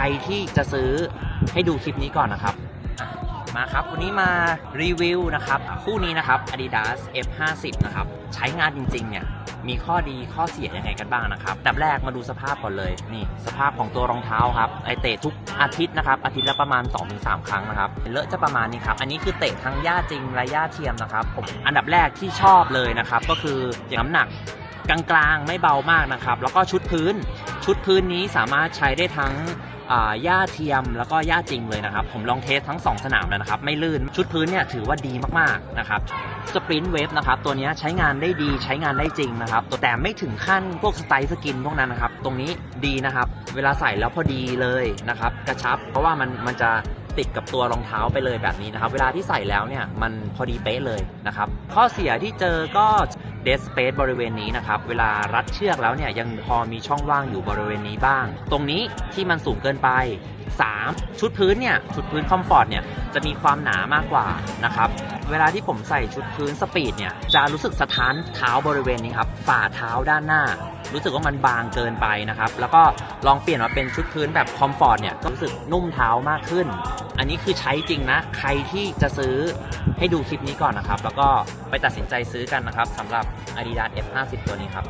ใครที่จะซื้อให้ดูคลิปนี้ก่อนนะครับ มาครับ วันนี้มารีวิวนะครับ คู่นี้นะครับ Adidas F50 นะครับ ใช้งานจริงๆเนี่ยมีข้อดีข้อเสียยังไงกันบ้างนะครับดับแรกมาดูสภาพก่อนเลยนี่ สภาพของตัวรองเท้าครับไอเตะทุกอาทิตย์นะครับอาทิตย์ละประมาณ 2-3 ครั้งนะครับเลอะจะประมาณนี้ครับอันนี้คือเตะทั้งหญ้าจริงและหญ้าเทียมนะครับผมอันดับแรกที่ชอบเลยนะครับก็คืออย่างน้ำหนัก กลางๆ ไม่เบามากนะครับ แล้วก็ชุดพื้น ชุดพื้นนี้สามารถใช้ได้ทั้งอ่าหญ้าเทียมแล้วก็หญ้าจริงเลยนะครับ ผมลองเทสทั้ง 2 สนามแล้วนะครับ ไม่ลื่นชุดพื้นเนี่ยถือว่าดีมากๆนะครับสปรินต์เวฟนะครับตัวนี้ใช้งานได้ดีใช้งานได้จริงนะครับแต่ไม่ถึงขั้นพวกสไตล์สกินพวกนั้นนะครับ ตรงนี้ดีนะครับ เวลาใส่แล้วพอดีเลยนะครับ กระชับ เพราะว่ามันมันจะติดกับตัวรองเท้าไปเลยแบบนี้นะครับ เวลาที่ใส่แล้วเนี่ยมันพอดีเป๊ะเลยนะครับ ข้อเสียที่เจอก็เดสเปซบริเวณนี้นะครับ เวลารัดเชือกแล้วเนี่ยยังพอมีช่องว่างอยู่บริเวณนี้บ้าง ตรงนี้ที่มันสูงเกินไป 3 ชุดพื้นเนี่ย ชุดพื้นคอมฟอร์ตเนี่ย จะมีความหนามากกว่านะครับ เวลาที่ผมใส่ชุดพื้นสปีดเนี่ย จะรู้สึกสะท้านเท้าบริเวณนี้ครับ ฝ่าเท้าด้านหน้า รู้สึกว่ามันบางเกินไปนะครับ แล้วก็ลองเปลี่ยนมาเป็นชุดพื้นแบบคอมฟอร์ตเนี่ยก็รู้สึกนุ่มเท้ามากขึ้น อันนี้คือใช้จริงนะ ใครที่จะซื้อให้ดูคลิปนี้ก่อนนะครับ แล้วก็ไปตัดสินใจซื้อกันนะครับสำหรับ Adidas F50 ตัวนี้ครับ